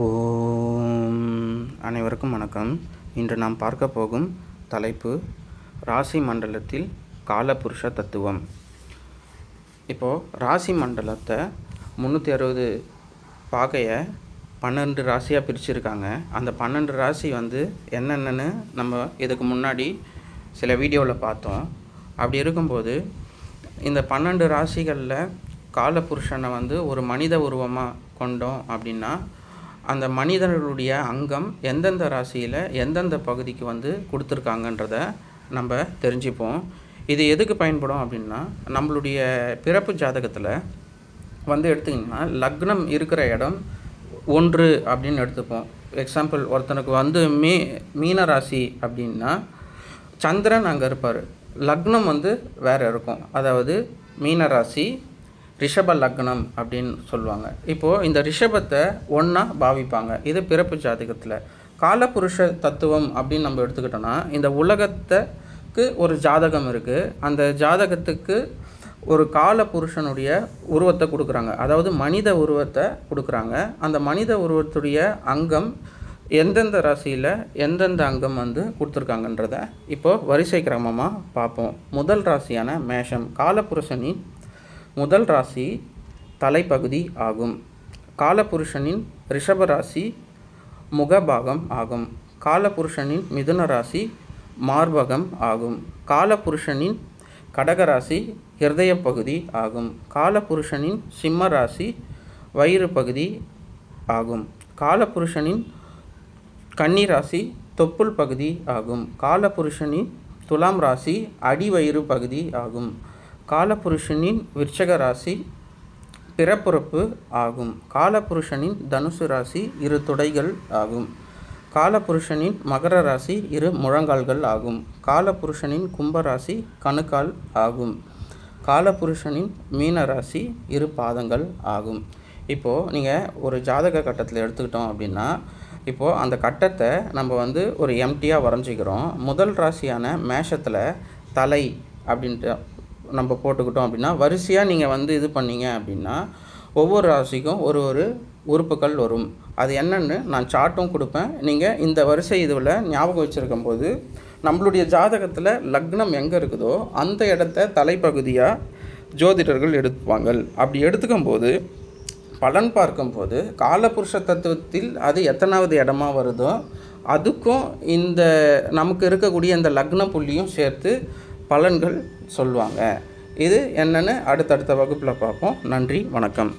ஓம். அனைவருக்கும் வணக்கம். இன்று நாம் பார்க்க போகும் தலைப்பு ராசி மண்டலத்தில் காலபுருஷ தத்துவம். இப்போது ராசி மண்டலத்தை முந்நூற்றி அறுபது பாகையை பன்னெண்டு ராசியாக பிரிச்சுருக்காங்க. அந்த பன்னெண்டு ராசி வந்து என்னென்னு நம்ம இதுக்கு முன்னாடி சில வீடியோவில் பார்த்தோம். அப்படி இருக்கும்போது இந்த பன்னெண்டு ராசிகளில் காலபுருஷனை வந்து ஒரு மனித உருவமாக கொண்டோம் அப்படின்னா அந்த மனிதர்களுடைய அங்கம் எந்தெந்த ராசியில் எந்தெந்த பகுதிக்கு வந்து கொடுத்துருக்காங்கன்றத நம்ம தெரிஞ்சுப்போம். இது எதுக்கு பயன்படும் அப்படின்னா நம்மளுடைய பிறப்பு ஜாதகத்தில் வந்து எடுத்திங்கன்னா லக்னம் இருக்கிற இடம் ஒன்று அப்படின்னு எடுத்துப்போம். எக்ஸாம்பிள் ஒருத்தனுக்கு வந்து மீ மீன ராசி அப்படின்னா சந்திரன் அங்கே இருப்பார். லக்னம் வந்து வேறு இருக்கும். அதாவது மீன ராசி ரிஷப லக்னம் அப்படின்னு சொல்லுவாங்க. இப்போது இந்த ரிஷபத்தை ஒன்றா பாவிப்பாங்க. இது பிறப்பு ஜாதகத்தில். காலபுருஷ தத்துவம் அப்படின்னு நம்ம எடுத்துக்கிட்டோன்னா இந்த உலகத்துக்கு ஒரு ஜாதகம் இருக்குது அந்த ஜாதகத்துக்கு ஒரு கால புருஷனுடைய உருவத்தை கொடுக்குறாங்க. அதாவது மனித உருவத்தை கொடுக்குறாங்க. அந்த மனித உருவத்துடைய அங்கம் எந்தெந்த ராசியில் எந்தெந்த அங்கம் வந்து கொடுத்துருக்காங்கன்றத இப்போது வரிசை கிரமமாக பார்ப்போம். முதல் ராசியான மேஷம். காலபுருஷனின் முதல் ராசி தலைப்பகுதி ஆகும். காலபுருஷனின் ரிஷப ராசி முகபாகம் ஆகும். காலபுருஷனின் மிதுன ராசி மார்பகம் ஆகும். காலபுருஷனின் கடகராசி ஹிருதய பகுதி ஆகும். காலபுருஷனின் சிம்ம ராசி வயிறு பகுதி ஆகும். காலபுருஷனின் கன்னி ராசி தொப்புள் பகுதி ஆகும். காலபுருஷனின் துலாம் ராசி அடிவயிறு பகுதி ஆகும். காலபுருஷனின் விருச்சக ராசி பிறப்புறுப்பு ஆகும். காலபுருஷனின் தனுசு ராசி இரு துடைகள் ஆகும். காலபுருஷனின் மகர ராசி இரு முழங்கால்கள் ஆகும். காலபுருஷனின் கும்பராசி கணுக்கால் ஆகும். காலபுருஷனின் மீன ராசி இரு பாதங்கள் ஆகும். இப்போது நீங்கள் ஒரு ஜாதக கட்டத்தில் எடுத்துக்கிட்டோம் அப்படின்னா இப்போது அந்த கட்டத்தை நம்ம வந்து ஒரு எம்டியாக வரைஞ்சிக்கிறோம். முதல் ராசியான மேஷத்தில் தலை அப்படின்ட்டு நம்ம போட்டுக்கிட்டோம் அப்படின்னா வரிசையாக நீங்கள் வந்து இது பண்ணீங்க அப்படின்னா ஒவ்வொரு ராசிக்கும் ஒரு ஒரு உறுப்புகள் வரும். அது என்னென்னு நான் சார்ட்டும் கொடுப்பேன். நீங்கள் இந்த வரிசை இதுவில் ஞாபகம் வச்சுருக்கும் போது நம்மளுடைய ஜாதகத்தில் லக்னம் எங்கே இருக்குதோ அந்த இடத்த தலைப்பகுதியாக ஜோதிடர்கள் எடுப்பாங்க அப்படி எடுத்துக்கும் போது பலன் பார்க்கும்போது காலபுருஷ தத்துவத்தில் அது எத்தனாவது இடமா வருதோ அதுக்கும் இந்த நமக்கு இருக்கக்கூடிய இந்த லக்ன புள்ளியும் சேர்த்து பலன்கள் சொல்லுவாங்க. இது என்னென்னு அடுத்தடுத்த வகுப்பில் பார்ப்போம். நன்றி வணக்கம்.